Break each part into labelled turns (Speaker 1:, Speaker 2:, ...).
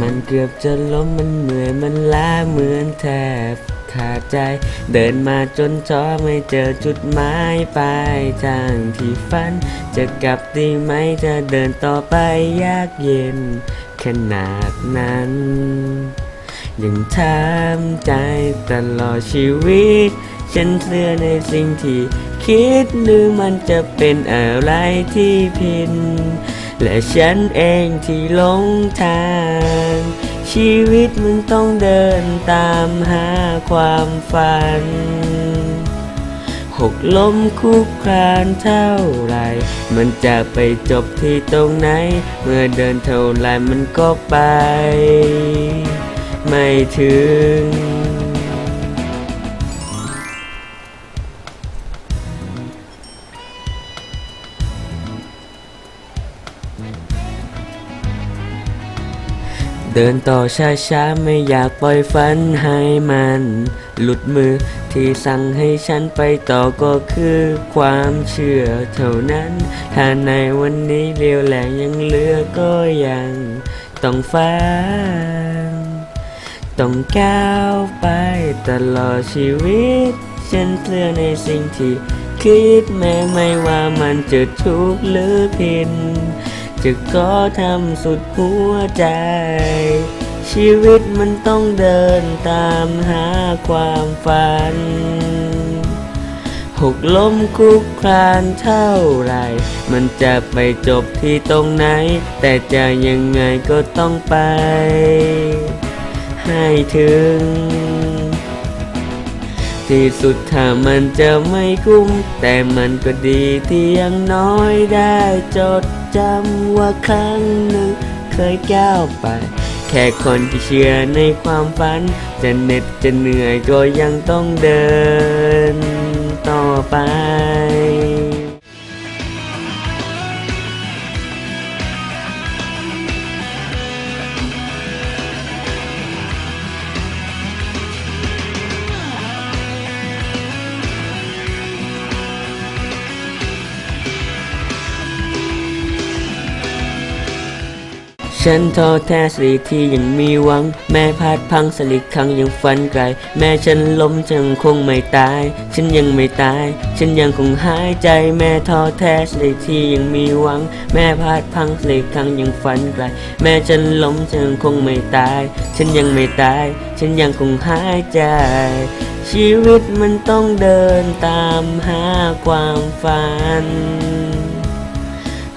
Speaker 1: มันเกือบจะล้มมันเหนื่อยมันล้าเหมือนแทบขาดใจ เดินมาจนท้อไม่เจอจุดหมายปลายทางที่ฝัน จะกลับดีไหมจะเดินต่อไปยากเย็น ขนาดนั้นยังถามใจตลอดชีวิต ฉันเชื่อในสิ่งที่คิดหรือมันจะเป็นอะไรที่ผิด และฉันเองที่หลงทาง ชีวิตมันต้องเดินตามหาความฝัน หกล้มคุกคลานเท่าไร มันจะไปจบที่ตรงไหน เมื่อเดินเท่าไรมันก็ไป ไม่ถึง เดินต่อช้าๆไม่อยากปล่อยฝันให้มัน หลุดมือที่สั่งให้ฉันไปต่อก็คือความเชื่อเท่านั้น ถ้าในวันนี้เรียวแรงยังเหลือก็ยังต้องฟังต้องก้าวไปตลอดชีวิต ฉันเชื่อในสิ่งที่คิดแม้ไม่ว่ามันจะทุกข์หรือผิด จะก็ทำสุดหัวใจ ชีวิตมันต้องเดินตามหาความฝัน หกล้มคุกคลานเท่าไร มันจะไปจบที่ตรงไหน แต่จะยังไงก็ต้องไป ให้ถึง ที่สุดถ้ามันจะไม่คุ้ม แต่มันก็ดีที่ยังน้อยได้จดจำว่าครั้งหนึ่งเคยก้าวไป แค่คนที่เชื่อในความฝัน จะเหน็ดจะเหนื่อยก็ยังต้องเดินต่อไป ฉันท้อแท้สิที่ยังมีหวัง แม่พลาดพังสลิดครั้งยังฝันไกล แม่ฉันล้มฉันคงไม่ตาย ฉันยังไม่ตาย ฉันยังคงหายใจแม่ท้อแท้สิที่ยังมีหวัง แม่พลาดพังสลิดครั้งยังฝันไกล แม่ฉันล้มฉันคงไม่ตาย ฉันยังไม่ตาย ฉันยังคงหายใจ ชีวิตมันต้องเดินตามหาความฝัน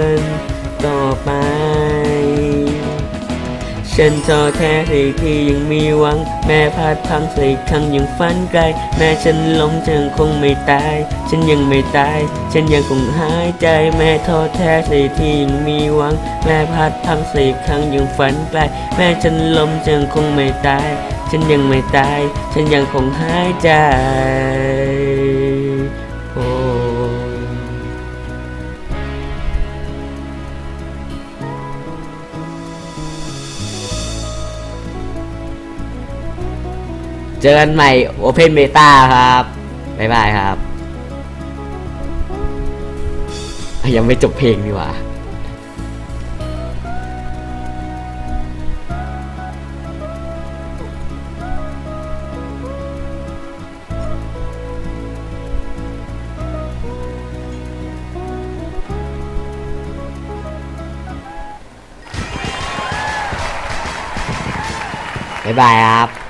Speaker 1: น ฉันท้อแท้ที่ที่ยังมีหวัง แม่พลาดพังสักครั้งยังฝันไกล แม่ฉันล้มฉันคงไม่ตาย ฉันยังไม่ตาย ฉันยังคงหายใจ แม่ท้อแท้ที่ที่ยังมีหวัง แม่พลาดพังสักครั้งยังฝันไกล แม่ฉันล้มฉันคงไม่ตาย ฉันยังไม่ตาย ฉันยังคงหายใจ เจอกันใหม่ Open Beta ครับ บ๊ายบายครับ ยังไม่จบเพลงดีกว่าบ๊ายบายครับ